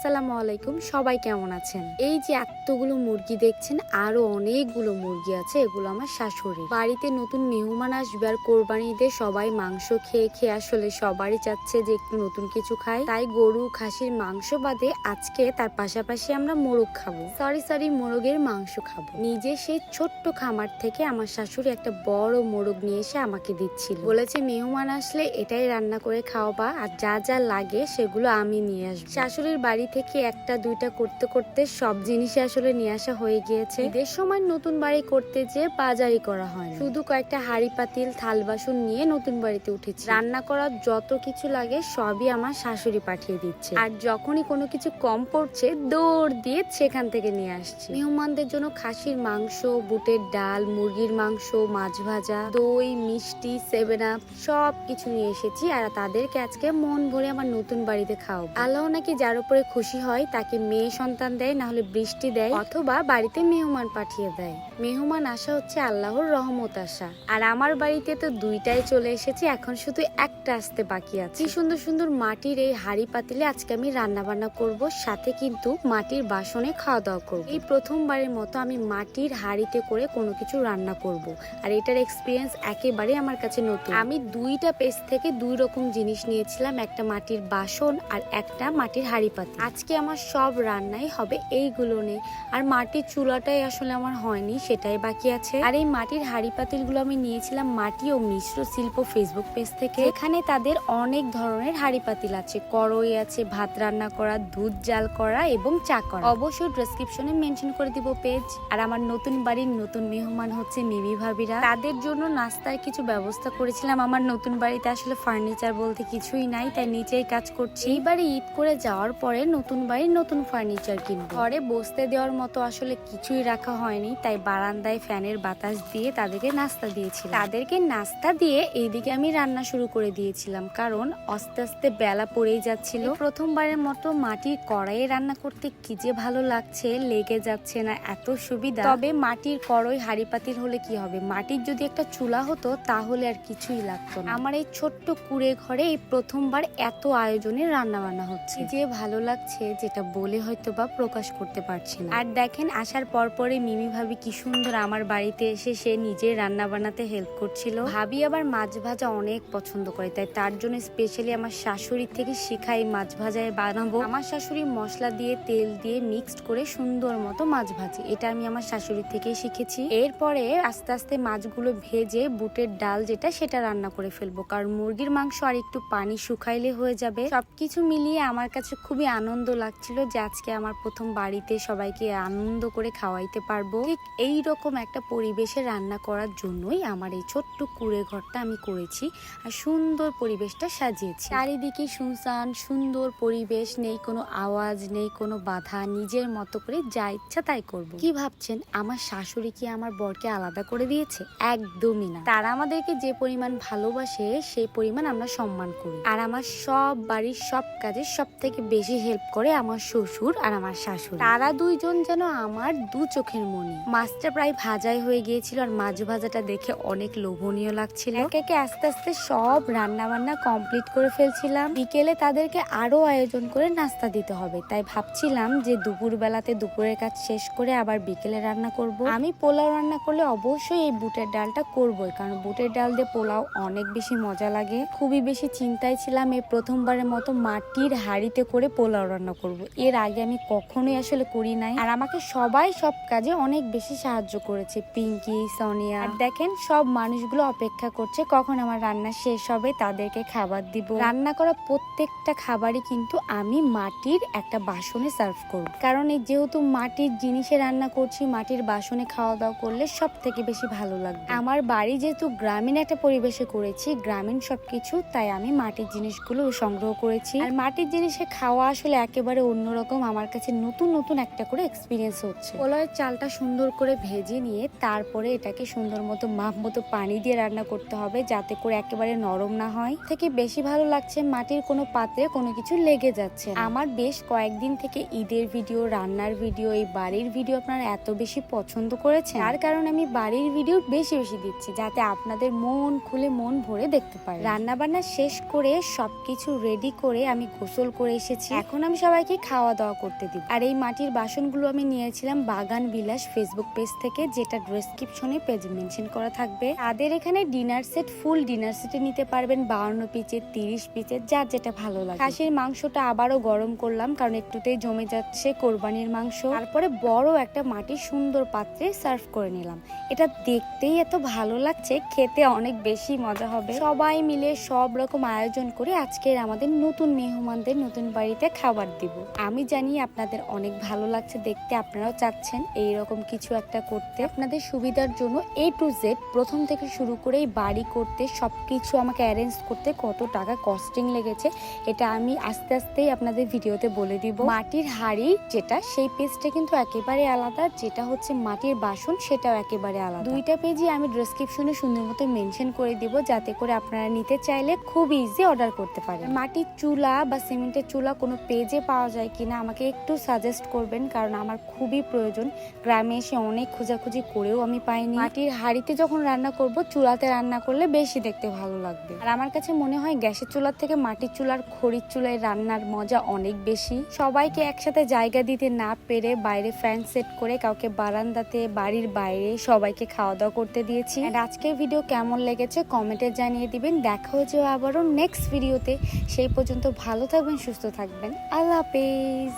আসসালামু আলাইকুম, সবাই কেমন আছেন? এই যে এতগুলো মুরগি দেখছেন, আরও অনেকগুলো মুরগি আছে, এগুলো আমার শাশুড়ি বাড়িতে নতুন মেহমান আসবে আর কোরবানি ঈদে সবাই মাংস খেয়ে খেয়ে আসলে সবারই চাচ্ছে যে একটু নতুন কিছু খায়। তাই গরু, খাসির মাংস বাদে আজকে তার পাশাপাশি আমরা মোরগ খাব। সরি সরি, মোরগের মাংস খাব। নিজে সেই ছোট্ট খামার থেকে আমার শাশুড়ি একটা বড় মোরগ নিয়ে এসে আমাকে দিচ্ছিল। বলেছে, মেহমান আসলে এটাই রান্না করে খাওয়াবা, আর যা যা লাগে সেগুলো আমি নিয়ে আসব। শাশুড়ির বাড়ি থেকে একটা, দুইটা করতে করতে সব জিনিসই আসলে নিয়ে আসা হয়ে গিয়েছে। ঈদের সময় নতুন বাড়ি করতে যে বাজারই করা হয় শুধু কয়েকটা হাড়ি, পাতিল, থাল, বাসন নিয়ে নতুন বাড়িতে উঠেছি। রান্না করার যত কিছু লাগে সবই আমার শাশুড়ি পাঠিয়ে দিচ্ছে। আর যখনই কোনো কিছু কম পড়ছে, দৌড় দিয়ে সেখান থেকে নিয়ে আসছি। মেহমানদের জন্য খাসির মাংস, বুটের ডাল, মুরগির মাংস, মাছ ভাজা, দই, মিষ্টি, সেভেন আপ সব কিছু নিয়ে এসেছি। আর তাদেরকে আজকে মন ভরে আমার নতুন বাড়িতে খাও আল্লাহ নাকি যার উপরে খুশি হয়, তাকে মেয়ে সন্তান দেয়, না হলে বৃষ্টি দেয়, অথবা বাড়িতে মেহমান পাঠিয়ে দেয়। মেহমান আসা হচ্ছে আল্লাহর রহমত আসা। আর আমার বাড়িতে তো দুইটাই চলে এসেছে, এখন শুধু একটা আসতে বাকি আছে। কি সুন্দর সুন্দর মাটির এই হাড়ি পাতিলে আজকে আমি রান্না বান্না করব, সাথে কিন্তু মাটির বাসনে খাওয়া দাওয়া করব। এই প্রথমবারের মতো আমি মাটির হাড়িতে করে কোনো কিছু রান্না করব। আর এটার এক্সপিরিয়েন্স একেবারে আমার কাছে নতুন। আমি দুইটা পেজ থেকে দুই রকম জিনিস নিয়েছিলাম, একটা মাটির বাসন আর একটা মাটির হাড়ি পাতি। আজকে আমার সব রান্নাই হবে এইগুলো নিয়ে। আর মাটির চুলাটাই আসলে আমার হয়নি, সেটাই বাকি আছে। আর এই মাটির হাড়ি পাতিলগুলো আমি নিয়েছিলাম মাটি ও মিশ্র শিল্প ফেসবুক পেজ থেকে। এখানে তাদের অনেক ধরনের হাড়ি পাতিল আছে। করই আছে, ভাত রান্না করা, দুধ জাল করা এবং চা করা। অবশ্যই ডেসক্রিপশনে মেনশন করে দিব পেজ আর আমার নতুন বাড়ির নতুন মেহমান হচ্ছে মিমি ভাবিরা। তাদের জন্য নাস্তার কিছু ব্যবস্থা করেছিলাম। আমার নতুন বাড়িতে আসলে ফার্নিচার বলতে কিছুই নাই, তাই নিচেই কাজ করছি। এইবারে ঈদ করে যাওয়ার পরে নতুন বাড়ির নতুন ফার্নিচার কিনবো। ঘরে বসতে দেওয়ার মতো আসলে কিছুই রাখা হয়নি, তাই বারান্দায় ফ্যানের বাতাস দিয়ে তাদেরকে নাস্তা দিয়েছিলাম। তাদেরকে নাস্তা দিয়ে এইদিকে আমি রান্না শুরু করে দিয়েছিলাম, কারণ আস্তে আস্তে বেলা পড়েই যাচ্ছিল। প্রথমবারের মতো মাটির কড়াইয়ে রান্না করতে কি যে ভালো লাগছে, লেগে যাচ্ছে না এত সুবিধা। তবে মাটির কড়াই হাড়ি পাতিল হলে কি হবে? মাটির যদি একটা চুলা হতো, তাহলে আর কিছুই লাগতো না। আমার এই ছোট্ট কুড়ে ঘরে এই প্রথমবার এত আয়োজনে রান্না বান্না হচ্ছে। যে ভালো লাগছে যেটা বলে হয়তো বা প্রকাশ করতে পারছি না। আর দেখেন, আসার পর পরে মিমি ভাবি কি সুন্দর আমার বাড়িতে এসে সে নিজে রান্না বানাতে হেল্প করছিল। ভাবি আবার মাছ ভাজা অনেক পছন্দ করে, তাই তার জন্য স্পেশালি আমার শাশুড়ি থেকে শিখাই মাছ ভাজায় বানাবো। আমার শাশুড়ি মশলা দিয়ে, তেল দিয়ে মিক্সড করে সুন্দর মতো মাছ ভাজি, এটা আমি আমার শাশুড়ি থেকেই শিখেছি। এরপরে আস্তে আস্তে মাছগুলো ভেজে বুটের ডাল যেটা, সেটা রান্না করে ফেলব। কারণ মুরগির মাংস আর একটু পানি শুকাইলে হয়ে যাবে। সবকিছু মিলিয়ে আমার কাছে খুবই আনন্দ লাগছিল যে আজকে আমার প্রথম বাড়িতে সবাইকে আনন্দ করে খাওয়াইতে পারব। ঠিক এই রকম একটা পরিবেশে রান্না করার জন্যই আমার এই ছোট্ট কুড়ে ঘরটা আমি করেছি আর সুন্দর পরিবেশটা সাজিয়েছি। চারিদিকে শুনসান সুন্দর পরিবেশ, নেই কোনো আওয়াজ, নেই কোনো বাধা, নিজের মতো করে যা ইচ্ছা তাই করব। কি ভাবছেন? আমার শাশুড়ি কি আমার বরকে আলাদা করে দিয়েছে? একদমই না। তারা আমাদেরকে যে পরিমাণ ভালোবাসে, সেই পরিমাণ আমরা সম্মান করি। আর আমার সব বাড়ির সব কাজে সব থেকে বেশি হেল্প করে আমার শ্বশুর আর আমার শাশুড়ি। তারা দুইজন যেন আমার দু চোখের মনি। মাছটা প্রায় ভাজাই হয়ে গিয়েছিল আর মাছ ভাজাটা দেখে অনেক লোভনীয় লাগছিল। একে আস্তে আস্তে সব রান্না বান্না কমপ্লিট করে ফেলছিলাম। বিকেলে তাদেরকে আরও আয়োজন করে নাস্তা দিতে হবে। তাই ভাবছিলাম যে দুপুর বেলাতে দুপুরের কাজ শেষ করে আবার বিকেলে রান্না করব। আমি পোলাও রান্না করলে অবশ্যই এই বুটের ডালটা করবই, কারণ বুটের ডাল দিয়ে পোলাও অনেক বেশি মজা লাগে। খুবই বেশি চিন্তায় ছিলাম এই প্রথমবারের মতো মাটির হাঁড়িতে করে পোলাও রান্না করব। এর আগে আমি কখনোই আসলে করি নাই। আর আমাকে সবাই সব কাজে অনেক বেশি সাহায্য করেছে। পিঙ্কি, সোনিয়া। আর দেখেন, সব মানুষগুলো অপেক্ষা করছে কখন আমার রান্না শেষ হবে, তাদেরকে খাবার দিব। রান্না করা প্রত্যেকটা খাবারই কিন্তু আমি মাটির একটা বাসনে সার্ভ করব। কারণ এই যেহেতু মাটির জিনিসে রান্না করছি, মাটির বাসনে খাওয়া দাওয়া করলে সব থেকে বেশি ভালো লাগবে। আমার বাড়ি যেহেতু গ্রামীণ একটা পরিবেশে করেছি, গ্রামীণ সবকিছু, তাই আমি মাটির জিনিসগুলো সংগ্রহ করেছি। আর মাটির জিনিসে খাওয়া আসলে একেবারে অন্যরকম আমার কাছে নতুন নতুন একটা করে এক্সপিরিয়েন্স হচ্ছে। পোলাওয়ের চালটা সুন্দর করে ভেজে নিয়ে তারপরে এটাকে সুন্দর মতো মাপ মতো পানি দিয়ে রান্না করতে হবে যাতে করে একেবারে নরম না হয়। থেকে বেশি ভালো লাগছে মাটির কোনো পাত্রে কোনো কিছু লেগে যাচ্ছে আমার বেশ কয়েকদিন থেকে ঈদের ভিডিও রান্নার ভিডিও এই বাড়ির ভিডিও আপনারা এত বেশি পছন্দ করেছেন। তার কারণে আমি বাড়ির ভিডিও বেশি বেশি দিচ্ছি যাতে আপনাদের মন খুলে মন ভরে দেখতে পারেন। রান্না বান্না শেষ করে সবকিছু রেডি করে আমি গোসল করে এসেছি। এখন আমি সবাইকে খাওয়া দাওয়া করতে দিব। আর এই মাটির বাসনগুলো আমি নিয়েছিলাম বাগান বিলাস ফেসবুক পেজ থেকে, যেটা ডেসক্রিপশনে পেজ মেনশন করা থাকবে। তাদের এখানে ডিনার সেট ফুল ডিনার সেটে নিতে পারবেন বাউন্ন পিচের, তিরিশ পিচের, যার যেটা ভালো লাগে। খাসির মাংসটা আবারও গরম করলাম, কারণ একটুতেই জমে যাচ্ছে কোরবানির মাংস। তারপরে বড় একটা মাটির সুন্দর পাত্রে সার্ভ করে নিলাম। এটা দেখতেই এত ভালো লাগছে, খেতে অনেক বেশি মজা হবে। সবাই মিলে সব রকম আয়োজন করে আজকের আমাদের নতুন মেহমানদের নতুন বাড়িতে খাবার দিব। আমি জানি আপনাদের অনেক ভালো লাগছে দেখতে, আপনারাও চাচ্ছেন এই রকম কিছু একটা করতে। আপনাদের সুবিধার জন্য এ টু জেড প্রথম থেকে শুরু করে এই বাড়ি করতে সব কিছু আমাকে অ্যারেঞ্জ করতে কত টাকা কস্টিং লেগেছে, এটা আমি আস্তে আস্তেই আপনাদের ভিডিওতে বলে দিব। মাটির হাড়ি যেটা, সেই পেজটা কিন্তু একেবারে আলাদা, যেটা হচ্ছে মাটির বাসন, সেটাও একেবারে আলাদা। দুইটা পেজই আমি ডেসক্রিপশনে সুন্দর মতো মেনশন করে দিব, যাতে করে আপনারা নিতে চাইলে খুব ইজি অর্ডার করতে পারেন। মাটির চুলা বা সিমেন্টের চুলা কোনো পেজে পাওয়া যায় কিনা আমাকে একটু সাজেস্ট করবেন, কারণ আমার খুবই প্রয়োজন। গ্রামে এসে অনেক খোঁজাখুঁজি করেও আমি পাইনি। মাটির হাড়িতে যখন রান্না করব, চুলাতে রান্না করলে বেশি দেখতে ভালো লাগবে। আর আমার কাছে মনে হয় গ্যাসের চুলার থেকে মাটির চুলার খড়ির চুলায় রান্নার মজা অনেক বেশি। সবাইকে একসাথে জায়গা দিতে না পেরে বাইরে ফ্যান সেট করে কাউকে বারান্দাতে, বাড়ির বাইরে সবাইকে খাওয়া দাওয়া করতে দিয়েছি। আর আজকের ভিডিও কেমন লেগেছে কমেন্টে জানিয়ে দিবেন। দেখা হচ্ছে আবারও নেক্সট ভিডিওতে সেই পর্যন্ত ভালো থাকবেন, সুস্থ থাকবেন। আল্লাহ হাফেজ